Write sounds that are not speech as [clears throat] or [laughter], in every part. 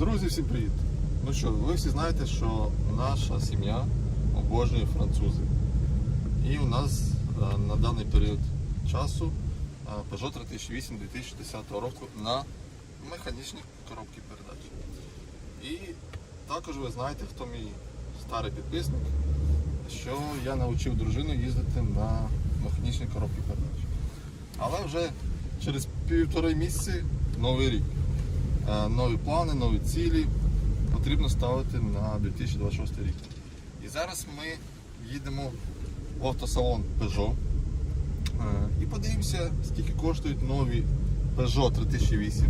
Друзі, всім привіт! Ну що, ви всі знаєте, що наша сім'я обожнює французи. І у нас е, на даний період часу е, Peugeot 3008 2010 року на механічній коробці передач. І також ви знаєте, хто мій старий підписник, що я навчив дружину їздити на механічній коробці передач. Але вже через півтори місяці новий рік. Е, нові плани, нові цілі потрібно ставити на 2026 рік. І зараз ми їдемо в автосалон Peugeot е, і подивимося, скільки коштують нові Peugeot 3008.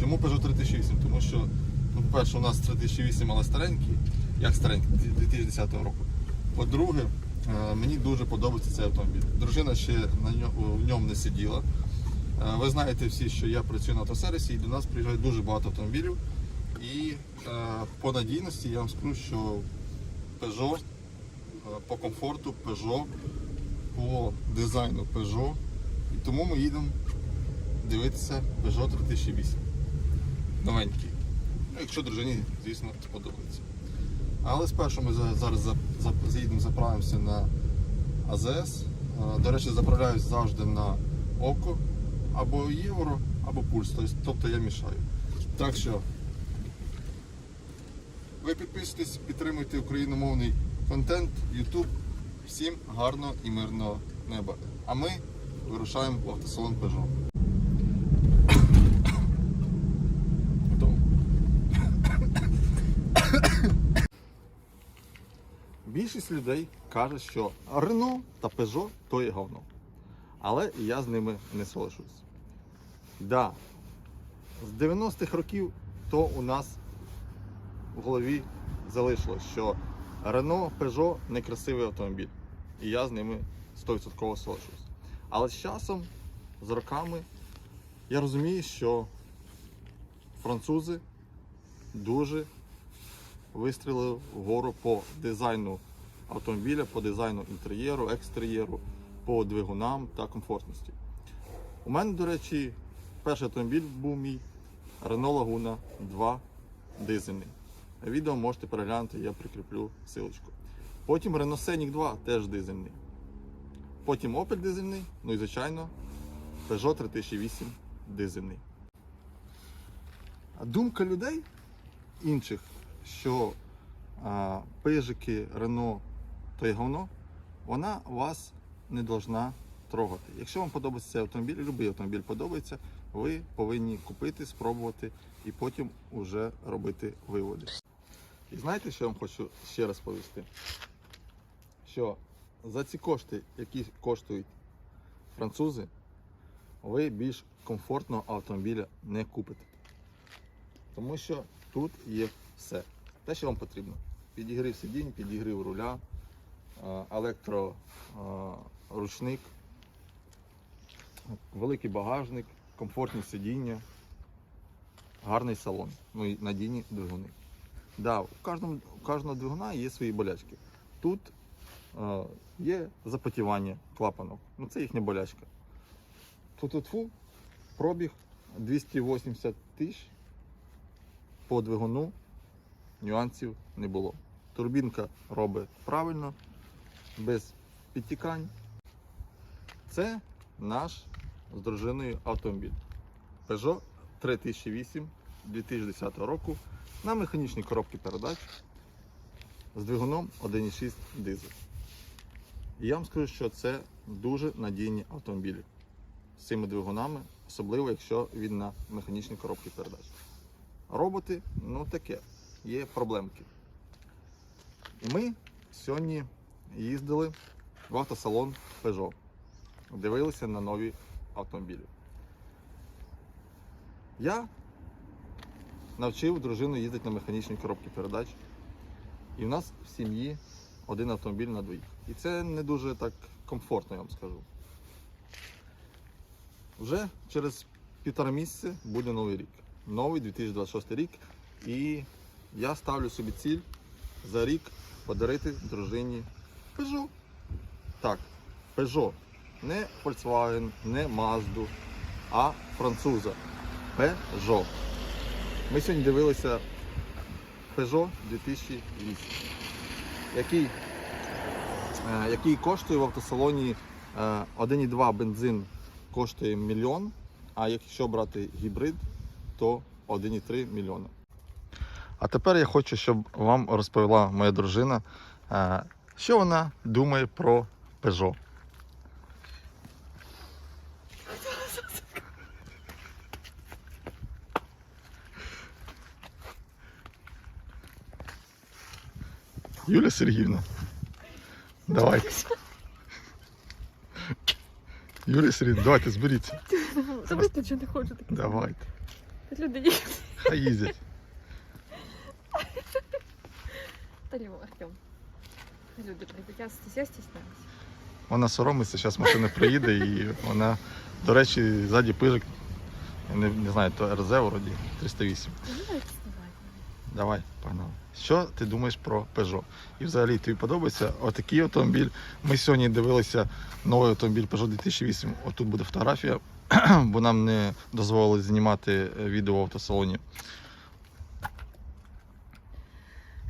Чому Peugeot 3008? Тому що, ну, по-перше, у нас 3008 але старенький, як старенький, 2010 року. По-друге, е, мені дуже подобається цей автомобіль. Дружина ще на ньому, в ньому не сиділа. Е, Ви знаєте всі, що я працюю на автосервісі і до нас приїжджає дуже багато автомобілів. І е, по надійності я вам скажу, що Peugeot е, по комфорту Peugeot, по дизайну Peugeot. І тому ми їдемо дивитися Peugeot 3008. Новенький. Ну, якщо дружині, звісно, сподобається. Але спершу ми зараз за- за- заїдемо, заправимося на АЗС. До речі, заправляюсь завжди на око або євро, або пульс. Тобто- я мішаю. Так що ви підписуйтесь, підтримуйте україномовний контент, YouTube. Всім гарного і мирного неба. А ми вирушаємо в автосалон Peugeot. Більшість людей каже, що Renault та Peugeot то є говно. Але я з ними не соглашусь. Да, з 90-х років то у нас в голові залишилось, що Renault, Peugeot некрасивий автомобіль. І я з ними 100% соглашусь. Але з часом, з роками, я розумію, що французи дуже вистрілили вгору по дизайну автомобіля, по дизайну інтер'єру, екстер'єру, по двигунам та комфортності. У мене, до речі, перший автомобіль був мій Renault Laguna 2 дизельний. Відео можете переглянути, я прикріплю силочку. Потім Renault Scenic 2 теж дизельний. Потім Opel дизельний, ну і звичайно Peugeot 3008 дизельний. Думка людей інших, що а, пижики, Рено то й говно, вона вас не должна трогати. Якщо вам подобається цей автомобіль, будь-який автомобіль подобається, ви повинні купити, спробувати і потім вже робити виводи. І знаєте, що я вам хочу ще раз повісти? Що за ці кошти, які коштують французи, ви більш комфортного автомобіля не купите. Тому що тут є все. Те, що вам потрібно. Підігрів сидінь, підігрів руля, електроручник, великий багажник, комфортні сидіння, гарний салон, ну і надійні двигуни. Да, у, кожному, у кожного двигуна є свої болячки. Тут е, є запотівання клапанок, ну це їхня болячка. Тут фу, пробіг 280 тисяч по двигуну нюансів не було. Турбінка робить правильно, без підтікань. Це наш з дружиною автомобіль. Peugeot 3008 2010 року на механічній коробці передач з двигуном 1.6 дизель. І я вам скажу, що це дуже надійні автомобілі з цими двигунами, особливо якщо він на механічній коробці передач. Роботи, ну таке, є проблемки. Ми сьогодні їздили в автосалон Peugeot, дивилися на нові автомобілі. Я навчив дружину їздити на механічній коробці передач. І в нас в сім'ї один автомобіль на двоїх. І це не дуже так комфортно, я вам скажу. Вже через півтора місяця буде новий рік. Новий 2026 рік. І я ставлю собі ціль за рік подарити дружині Peugeot. Так, Peugeot. Не Volkswagen, не Mazda, а француза. Peugeot. Ми сьогодні дивилися Peugeot 2008, який, е, який коштує в автосалоні е, 1,2 бензин коштує мільйон, а якщо брати гібрид, то 1,3 мільйона. А тепер я хочу, щоб вам розповіла моя дружина, е, що вона думає про Peugeot. Юля Сергіївна. Давайте. Юлія Сергіївна, давайте зберіться. Забудьте, що не хочу таке. Давайте. Люди їдуть. Хай їздять. Та ні, Артем. Люди прийдуть, я, я. Вона соромиться, зараз машина приїде і вона, до речі, ззаді пижик. Я Не, не знаю, то РЗ вроді 308. Не знаю, як знімати. Давай, погнали. Що ти думаєш про Peugeot? І взагалі тобі подобається отакий автомобіль. Ми сьогодні дивилися новий автомобіль Peugeot 2008. Отут буде фотографія, [clears throat] бо нам не дозволили знімати е, відео в автосалоні.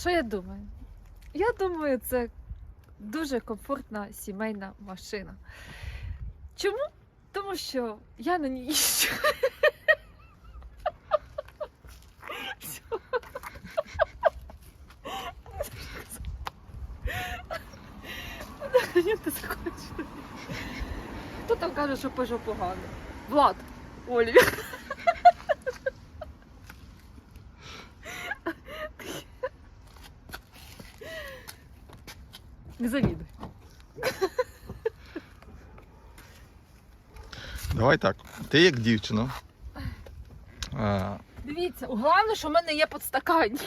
Що я думаю? Я думаю, це дуже комфортна сімейна машина. Чому? Тому що я на ній їжджу. [laughs] Всьо. Ні, ти закончила. Хто там каже, що Peugeot погано? Влад, Олі. Не завідуй. Давай так. Ти як дівчина. е, Дивіться, головне, що в мене є подстаканник.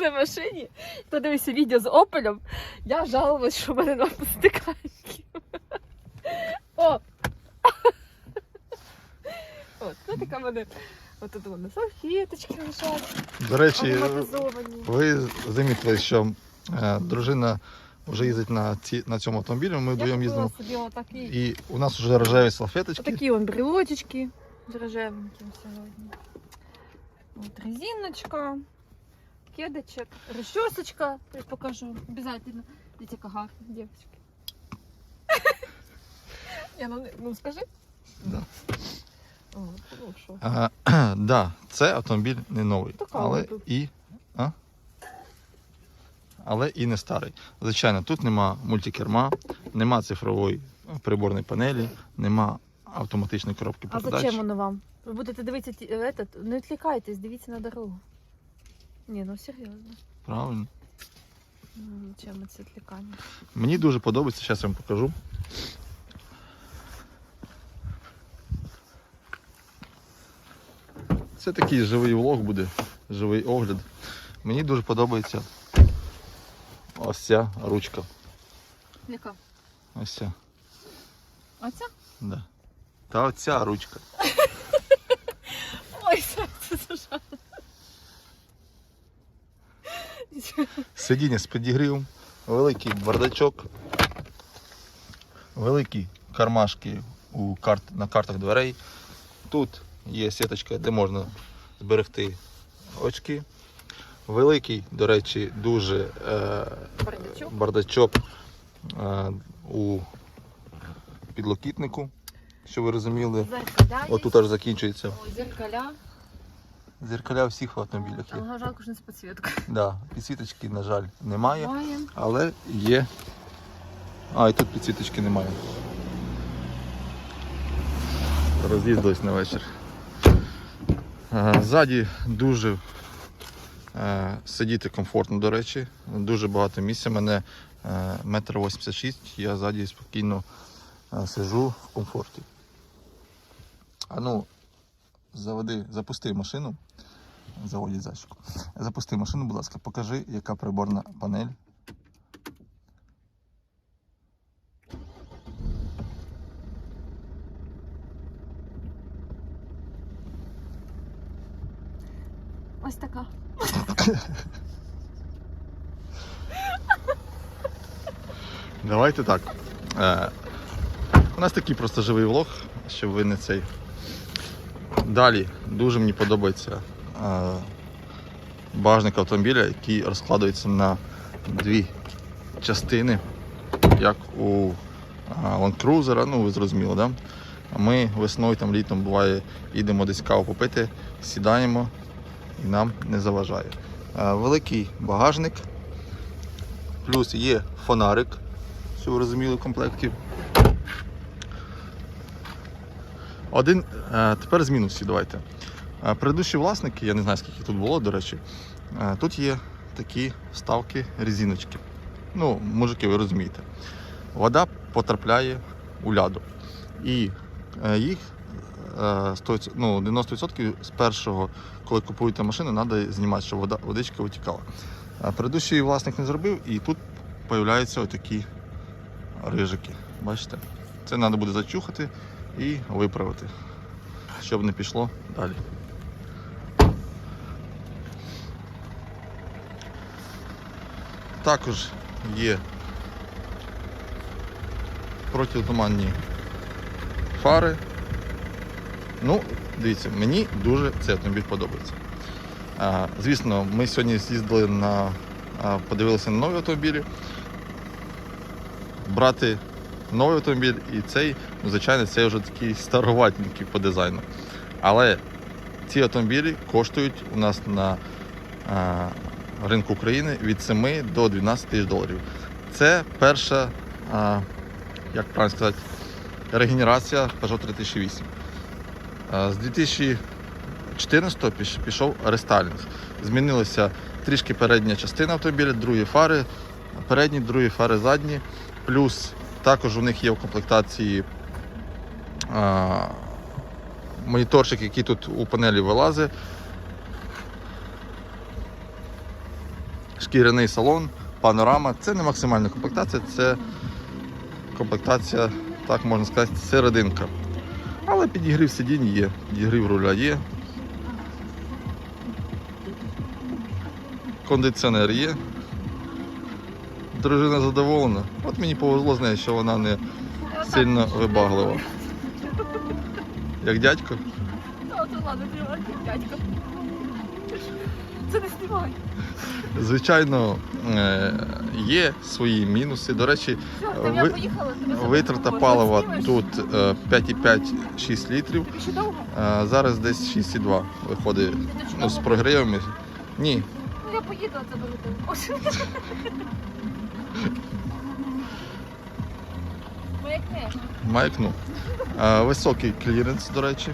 В машині, хто дивився відео з Опелем, я жалувалась, що в мене нема подстаканників. О! От, ну така в мене. От тут мене салфеточки лежать, До речі, ароматизовані. ви замітили, що е, дружина вже їздить на, ці, на цьому автомобілі. Ми Я вдвоєм купила їздимо. собі отакі, І у нас вже рожеві салфеточки. отакі вон брелочечки з рожевеньким сьогодні. От резиночка, кедочек, расчесочка. Я покажу обязательно. Яка гарна, дівчатки. Я, [laughs] ну, ну скажи. Да. О, ну що. А, [clears throat] да, це автомобіль не новий, Така але тут. і. А? Але і не старий. Звичайно, тут нема мультикерма, нема цифрової приборної панелі, нема автоматичної коробки А передач. зачем воно вам? Ви будете дивитися, ті- этот, не відвлікайтесь, дивіться на дорогу. Ні, ну серйозно. Правильно. Ну, Зачем це відвлікання? Мені дуже подобається, зараз я вам покажу. Це такий живий влог буде, живий огляд. Мені дуже подобається ось ця ручка. Яка? Ось ця. А ця? Да. Та оця ручка. [laughs] Ой, [laughs] Сидіння з підігрівом, великий бардачок, великі кармашки у карт, на картах дверей. Тут є сіточка, де можна зберегти очки. Великий, до речі, дуже е, Бардачок. бардачок е, у підлокітнику, що ви розуміли. Отут аж закінчується. Зеркаля. Зеркаля у всіх автомобілях є. Ага, жалко, що не з підсвіткою. Да, підсвіточки, на жаль, немає. Маємо. Але є. А, і тут підсвіточки немає. Роз'їздились на вечір. Е, Ззаді дуже е, сидіти комфортно, до речі. Дуже багато місця. Мене е, метр вісімдесят шість, я ззаді спокійно сижу в комфорті. А ну, заведи, запусти машину. Заводять зайчику. Запусти машину, будь ласка, покажи, яка приборна панель. Ось така. Давайте так. Е, у нас такий просто живий влог, щоб ви не цей Далі дуже мені подобається е, багажник автомобіля, який розкладається на дві частини, як у е, Land Cruiser, ну ви зрозуміли, да? Ми весною там літом буває, їдемо десь каву попити, сідаємо і нам не заважає. Е, Великий багажник, плюс є фонарик, що ви розуміли в комплекті. Один тепер з мінусів давайте. Е, Предыдущі власники, я не знаю скільки тут було, до речі. е, Тут є такі вставки резиночки. Ну, мужики, ви розумієте. Вода потрапляє у ляду. І е, їх е, 100%, ну, 90% з першого, коли купуєте машину, треба знімати, щоб вода, водичка витікала. Предыдущий власник не зробив, і тут з'являються отакі рижики. Бачите? Це треба буде зачухати і виправити, щоб не пішло далі. Також є протитуманні фари. Ну, дивіться, мені дуже цей автомобіль подобається. А, звісно, ми сьогодні з'їздили на подивилися на нові автомобілі. Брати новий автомобіль і цей, ну, звичайно, цей вже такий староватненький по дизайну. Але ці автомобілі коштують у нас на ринку України від 7 до 12 тисяч доларів. Це перша, як правильно сказати, регенерація Peugeot 3008. А, З 2014 пішов рестайлінг. Змінилася трішки передня частина автомобіля, другі фари, передні, другі фари задні. Плюс також у них є в комплектації а, моніторчик, який тут у панелі вилазить. Шкіряний салон, панорама. Це не максимальна комплектація, це комплектація, так можна сказати, серединка. Але підігрів сидінь є, підігрів руля є. Кондиціонер є. Дружина задоволена. От мені повезло з нею, що вона не сильно вибаглива. Як дядько? От ладно, знімай, дядько. Це не знімай. Звичайно, е, є свої мінуси. До речі, Все, Ви- поїхала. витрата палива тут е, 5,5-6 літрів. Тобі ще довго? Е, Зараз десь 6,2 виходить ну, з довго? прогрівами. Ні, Ну я поїду, а це довго. [laughs] Маякни. маякну. Е, Високий кліренс, до речі.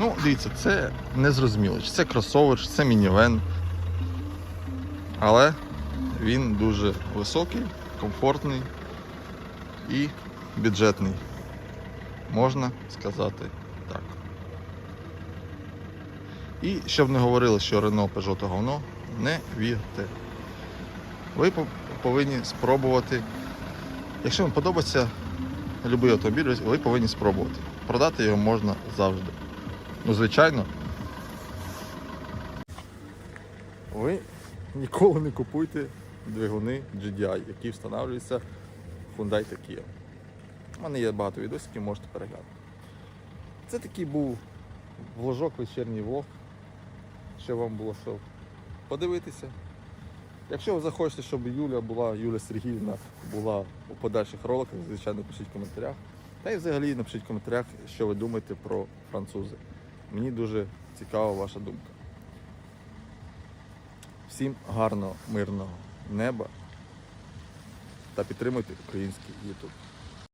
Ну, дивіться, це незрозуміло. Чи це кросовер, чи це мінівен. Але він дуже високий, комфортний і бюджетний. Можна сказати так. І щоб не говорили, що Renault Peugeot говно, не вірте. Ви повинні спробувати. Якщо вам подобається будь-який автомобіль, ви повинні спробувати. Продати його можна завжди. Ну, звичайно. Ви ніколи не купуйте двигуни GDI, які встановлюються в Hyundai Kia. У мене є багато відосиків, можете переглянути. Це такий був вложок, вечірній влог, щоб вам було що подивитися. Якщо ви захочете, щоб Юля була, Юля Сергіївна була у подальших роликах, звичайно, пишіть в коментарях. Та й взагалі напишіть в коментарях, що ви думаєте про французи. Мені дуже цікава ваша думка. Всім гарного, мирного неба та підтримуйте український YouTube.